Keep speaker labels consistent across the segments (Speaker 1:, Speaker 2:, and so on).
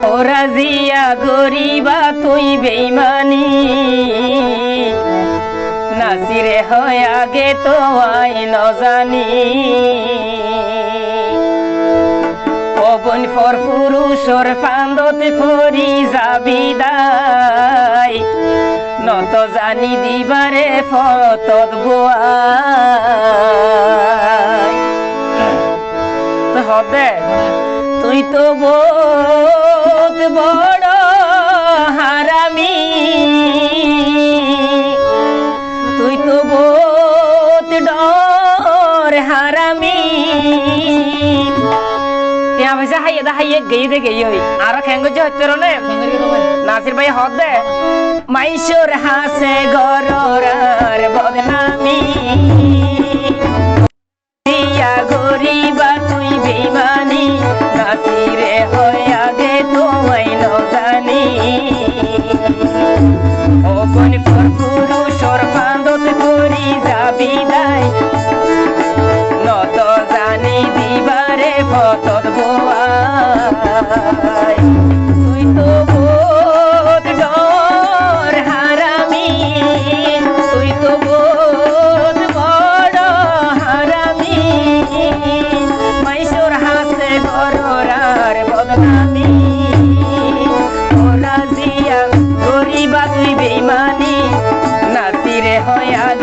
Speaker 1: রাজিয়া গরিবা, তুই বেইমানি। নাসিরে হয় আগে তো আই নজানি। পবন ফর পুরুষর ফান্দতে ফরি যাবি দাই। নত জানি দিবারে ফতত গোয়া হবে তুই তো বল বড় হারামি, তুই তো বোত ডর হারামি। হাইয়ে দা হাইয়ে আর খেঙ্গ যে হচ্ছে রে নাসির ভাই হদ দে। মাইশোর হাসে গরমি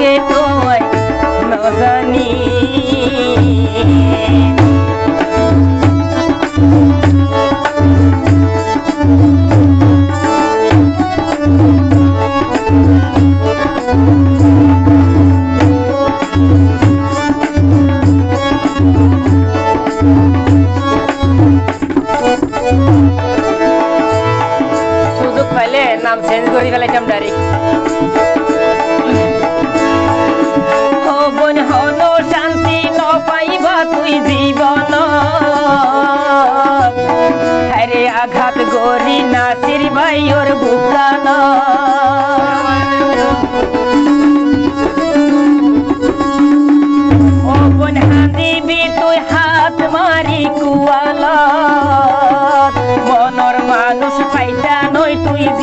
Speaker 1: तो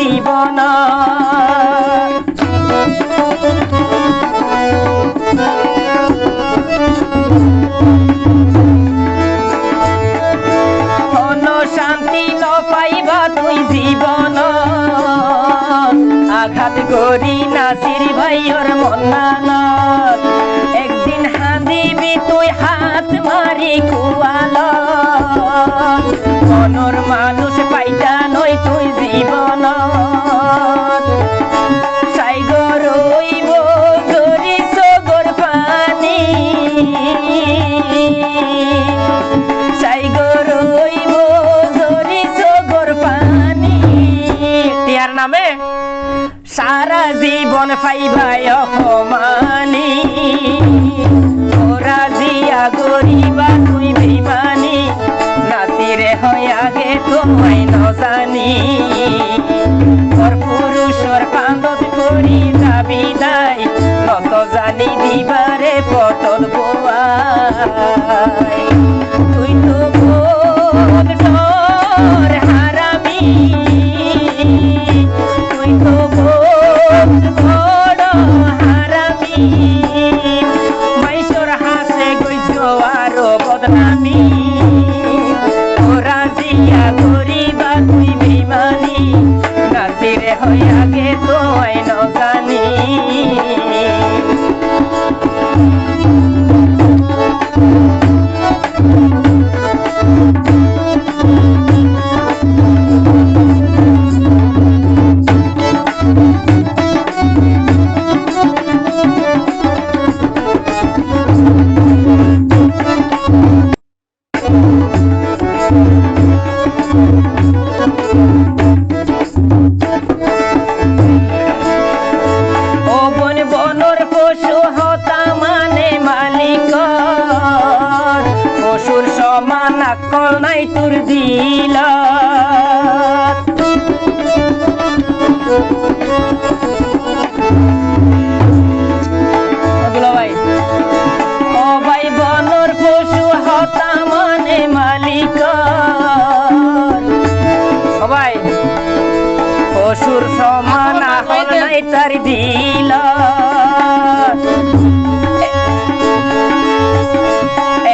Speaker 1: দিব না শান্তি ন পাইবা তুই জীবন। আঘাত করি নাচির ভাইয়র মন্নানত একদিন হাঁদিবি তুই হাত মারি কুয়াল। মনৰ মানুষ পাইটা ফাইবায় অকমা Thank you. সমান হল নাই তার দিল।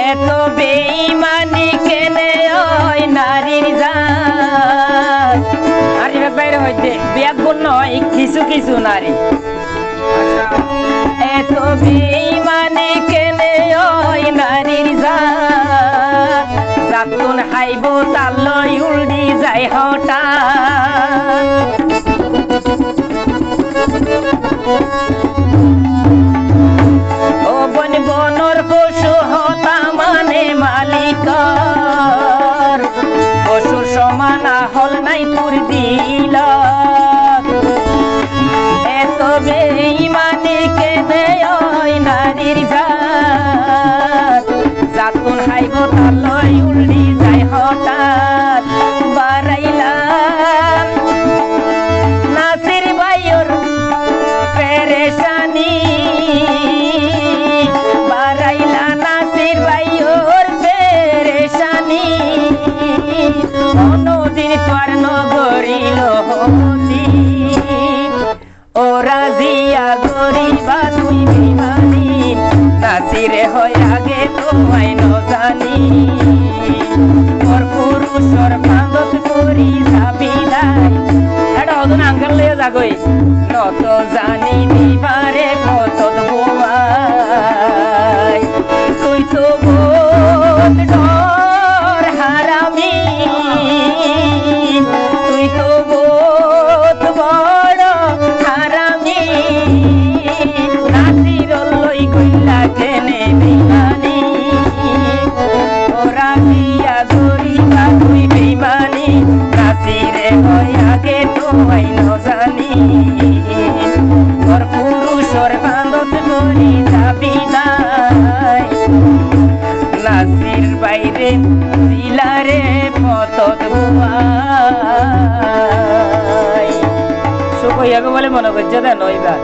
Speaker 1: এত বেইমানি কেনে ওই নারীর জাত? আর বাইরে হইতে ব্যাগুণ নয়, কিছু কিছু নারী। সমান হল নাই তোর দিল। এত বেইমানি কে ওই নারীর জাত। জাতুন হাইব তালই উল্লি যায় হঠাৎ তোমায় ন জানি। তোর পুরুষর বাঁধত করি যাবি নাই। এটা অজন আঙ্কেল লিয়ে যাগই নত জানি দিলারে পতত বুয়াই। শুভ বলে মনে করছে দেন ওইবার